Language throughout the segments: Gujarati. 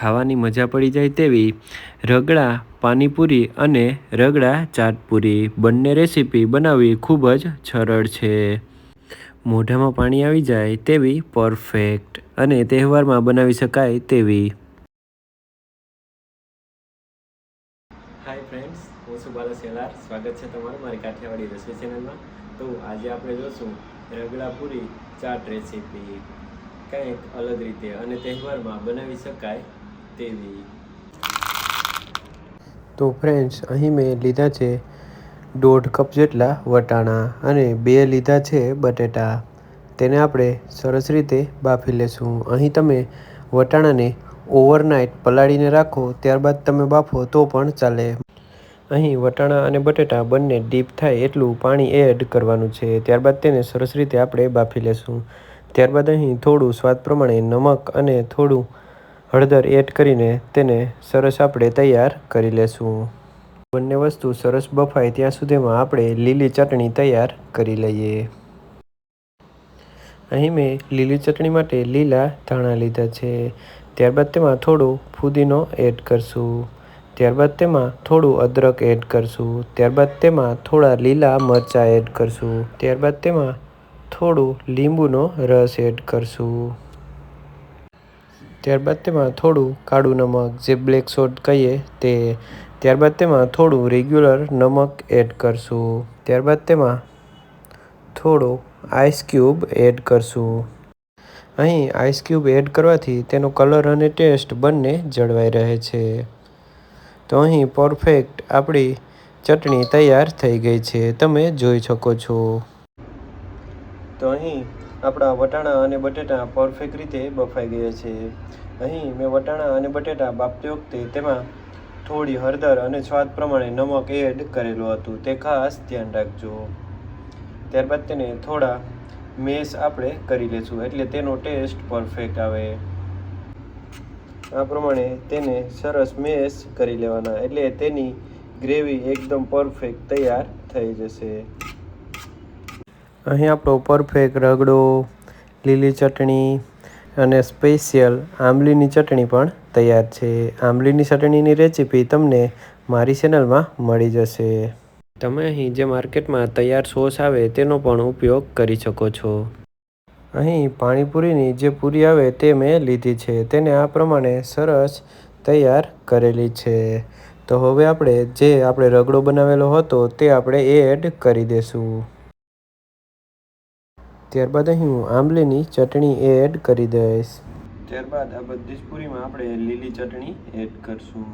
ખાવાની મજા પડી જાય તેવી રગડા પાણીપુરી અને રગડા ચાટપુરી. બંને રેસીપી બનાવવી ખૂબ જ સરળ છે. મોઢામાં પાણી આવી જાય તેવી પરફેક્ટ અને તહેવારમાં બનાવી શકાય તેવી. હાય ફ્રેન્ડ્સ હું છું બાલા સેલાર. સ્વાગત છે તમારું મારી કાઠિયાવાડી રસોઈ ચેનલમાં. તો આજે આપણે જોશું રગડા પૂરી ચાટ રેસીપી. કંઈક અલગ રીતે અને તહેવારમાં બનાવી શકાય તેવી તો ફ્રેન્ડ્સ અહીં મેં લીધા છે દોઢ કપ જેટલા વટાણા અને બે લીધા છે બટેટા. તેને આપણે સરસ રીતે બાફી લેશું. અહીં તમે વટાણાને ઓવરનાઇટ પલાળીને રાખો, ત્યારબાદ તમે બાફો તો પણ ચાલે. અહીં વટાણા અને બટેટા બંને ડીપ થાય એટલું પાણી એડ કરવાનું છે. ત્યારબાદ તેને સરસ રીતે આપણે બાફી લેશું. ત્યારબાદ અહીં થોડું સ્વાદ પ્રમાણે નમક અને થોડું હળદર એડ કરીને તેને સરસ આપણે તૈયાર કરી લેશું. બંને વસ્તુ સરસ બફાય ત્યાં સુધીમાં આપણે લીલી ચટણી તૈયાર કરી લઈએ. અહીં મેં લીલી ચટણી માટે લીલા ધાણા લીધા છે. ત્યારબાદ તેમાં થોડું ફુદીનો એડ કરશું. ત્યારબાદ તેમાં થોડું અદરક એડ કરશું. ત્યારબાદ તેમાં થોડા લીલા મરચાં એડ કરશું. ત્યારબાદ તેમાં થોડું લીંબુનો રસ એડ કરશું. ત્યારબાદ તેમાં થોડું કાળું નમક જે બ્લેક સોલ્ટ કહીએ તે ત્યારબાદ તેમાં થોડું રેગ્યુલર નમક એડ કરશું. ત્યારબાદ તેમાં થોડો આઈસ ક્યુબ એડ કરશું. અહીં આઈસ ક્યુબ એડ કરવાથી તેનો કલર અને ટેસ્ટ બંને જળવાઈ રહે છે. તો અહીં પરફેક્ટ આપણી ચટણી તૈયાર થઈ ગઈ છે. તમે જોઈ શકો છો. તો અહીં આપણા વટાણા અને બટેટા પરફેક્ટ રીતે બફાઈ ગયા છે. અહીં મેં વટાણા અને બટેટા બાફતી વખતે તેમાં થોડી હળદર અને સ્વાદ પ્રમાણે નમક એડ કરેલું હતું. તે ખાસ ધ્યાન રાખજો. ત્યારબાદ તેને થોડા મેશ આપણે કરી લઈશું એટલે તેનો ટેસ્ટ પરફેક્ટ આવે. આ પ્રમાણે તેને સરસ મેશ કરી લેવાના એટલે તેની ગ્રેવી એકદમ પરફેક્ટ તૈયાર થઈ જશે. અહીં આપણો પરફેક્ટ રગડો, લીલી ચટણી અને સ્પેશિયલ આંબલીની ચટણી પણ તૈયાર છે. આંબલીની ચટણીની રેસીપી તમને મારી ચેનલમાં મળી જશે. તમે અહીં જે માર્કેટમાં તૈયાર સોસ આવે તેનો પણ ઉપયોગ કરી શકો છો. અહીં પાણીપુરીની જે પૂરી આવે તે મેં લીધી છે. તેને આ પ્રમાણે સરસ તૈયાર કરેલી છે. તો હવે આપણે જે આપણે રગડો બનાવેલો હતો તે આપણે એડ કરી દઈશું ત્યારબાદ અહીં હું આંબલીની ચટણી એડ કરી દઈશ. ત્યારબાદ આ બધી જ પૂરીમાં આપણે લીલી ચટણી એડ કરશું.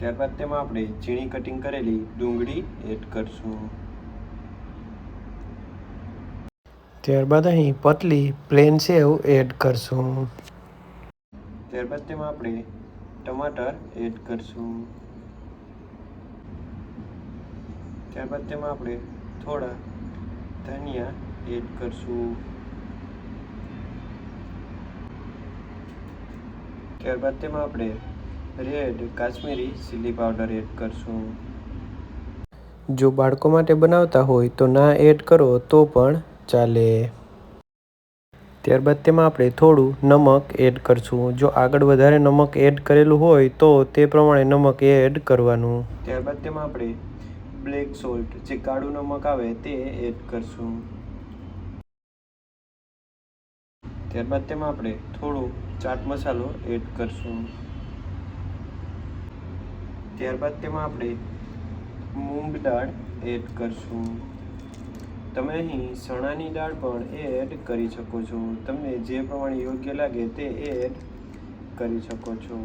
ત્યારબાદ તેમાં આપણે ઝીણી કટિંગ કરેલી ડુંગળી એડ કરશું. ત્યારબાદ અહીં પતલી પ્લેન સેવ એડ કરશું. ત્યારબાદ તેમાં આપણે ટમાટર એડ કરશું. ત્યારબાદ તેમાં આપણે થોડા ધનિયા એડ કરશું. ત્યારબાદ તેમાં આપણે red Kashmiri chilli powder add કરશું. જો બાળકો માટે બનાવતા હોય તો ના એડ કરો તો પણ ચાલે. ત્યારબાદ તેમાં આપણે થોડું નમક એડ કરશું. જો આગળ વધારે નમક એડ કરેલું હોય તો તે પ્રમાણે નમક એડ કરવાનું. ત્યારબાદ તેમાં આપણે બ્લેક સોલ્ટ જે કાળું નમક આવે તે એડ કરશું. ત્યારબાદ તેમાં આપણે થોડો ચાટ મસાલો એડ કરશું. ત્યારબાદ તેમાં આપણે મૂંગ દાળ એડ કરશું. તમે અહીં ચણાની દાળ પણ એડ કરી શકો છો. તમને જે પ્રમાણે યોગ્ય લાગે તે એડ કરી શકો છો.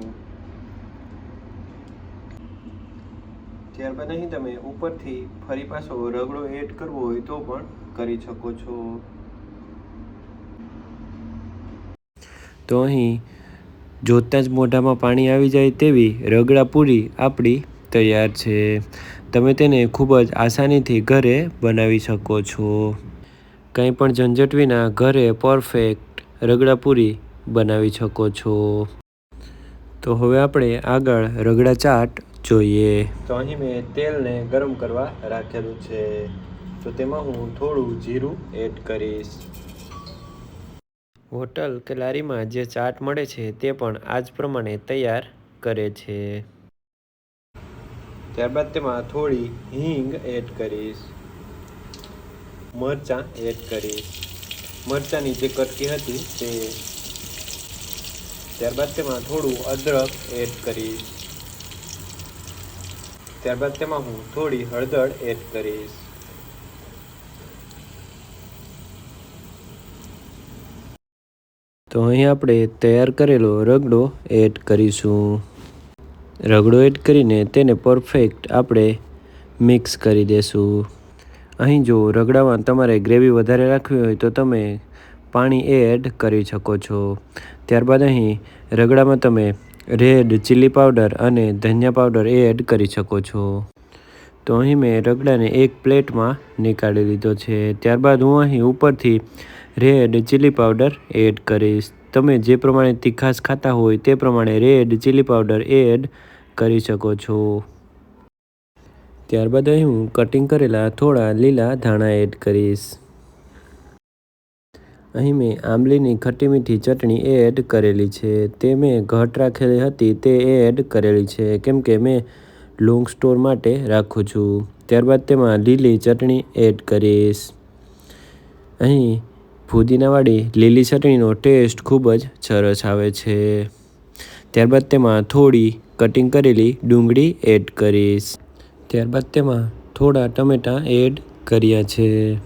ત્યારબાદ અહીં તમે ઉપરથી ફરી પાછો રગડો એડ કરવો હોય તો પણ કરી શકો છો. તો અહીં જોતાં જ મોઢામાં પાણી આવી જાય તેવી રગડા પૂરી આપણી તૈયાર છે. તમે તેને ખૂબ જ આસાનીથી ઘરે બનાવી શકો છો. કંઈ પણ ઝંઝટ વિના ઘરે પરફેક્ટ રગડા પૂરી બનાવી શકો છો. તો હવે આપણે આગળ રગડા ચાટ જોઈએ. તો અહીં મેં તેલને ગરમ કરવા રાખેલું છે. તો તેમાં હું થોડું જીરું એડ કરીશ. હોટલ કે લારીમાં જે ચાટ મળે છે તે પણ આ જ પ્રમાણે તૈયાર કરે છે. ત્યારબાદ તેમાં થોડી હિંગ એડ કરીશ. મરચાં એડ કરીશ. મરચાંની જે કટકી હતી તે ત્યારબાદ તેમાં થોડું અદરક એડ કરીશ. ત્યારબાદ તેમાં હું થોડી હળદર એડ કરીશ. તો અહીં આપણે તૈયાર કરેલો રગડો એડ કરીશું. રગડો એડ કરીને તેને પરફેક્ટ આપણે મિક્સ કરી દેશું. અહીં જો રગડામાં તમારે ગ્રેવી વધારે રાખવી હોય તો તમે પાણી એડ કરી શકો છો. ત્યારબાદ અહીં રગડામાં તમે રેડ ચીલી પાવડર અને ધનિયા પાવડર એડ કરી શકો છો. તો અહીં મેં રગડાને એક પ્લેટમાં નીકાળી લીધો છે. ત્યારબાદ હું અહીં ઉપરથી રેડ ચીલી પાવડર એડ કરીશ. તમે જે પ્રમાણે તીખાશ ખાતા હોય તે પ્રમાણે રેડ ચીલી પાવડર એડ કરી શકો છો. ત્યારબાદ અહીં હું કટિંગ કરેલા થોડા લીલા ધાણા એડ કરીશ. અહીં મેં આંબલીની ખટ્ટી મીઠી ચટણી એડ કરેલી છે. તે મેં ઘટ રાખેલી હતી, તે એડ કરેલી છે, કેમ કે મેં લોંગ સ્ટોર માટે રાખું છું. ત્યારબાદ તેમાં લીલી ચટણી એડ કરીશ. અહીં ફુદીનાવાળી લીલી ચટણીનો ટેસ્ટ ખૂબ જ સરસ આવે છે. ત્યારબાદ તેમાં થોડી કટિંગ કરેલી ડુંગળી એડ કરીશ. ત્યારબાદ તેમાં થોડા ટમેટાં એડ કર્યા છે.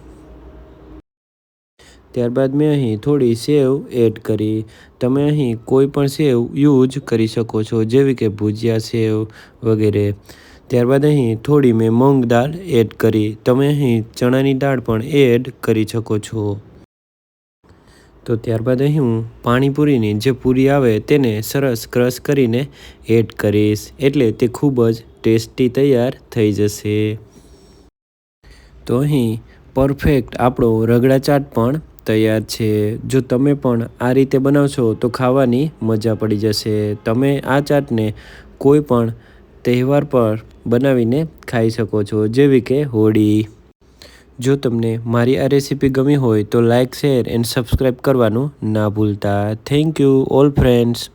ત્યારબાદ મેં અહીં થોડી સેવ એડ કરી. તમે અહીં કોઈ પણ સેવ યુઝ કરી શકો છો, જેવી કે ભુજિયા સેવ વગેરે. ત્યારબાદ અહીં થોડી મેં મૂંગ દાળ એડ કરી. તમે અહીં ચણાની દાળ પણ એડ કરી શકો છો. તો ત્યારબાદ અહીં હું પાણીપુરીની જે પૂરી આવે તેને સરસ ક્રશ કરીને એડ કરીશ, એટલે તે ખૂબ જ ટેસ્ટી તૈયાર થઈ જશે. તો અહીં પરફેક્ટ આપણો રગડા ચાટ પણ તૈયાર છે. જો તમે પણ આ રીતે બનાવશો તો ખાવાની મજા પડી જશે. તમે આ ચાટને કોઈ પણ તહેવાર પર બનાવીને ખાઈ શકો છો, જેવી કે હોળી. જો તમને મારી આ રેસીપી ગમી હોય તો લાઇક શેર, એન્ડ સબસ્ક્રાઈબ કરવાનું ના ભૂલતા. Thank you, all friends.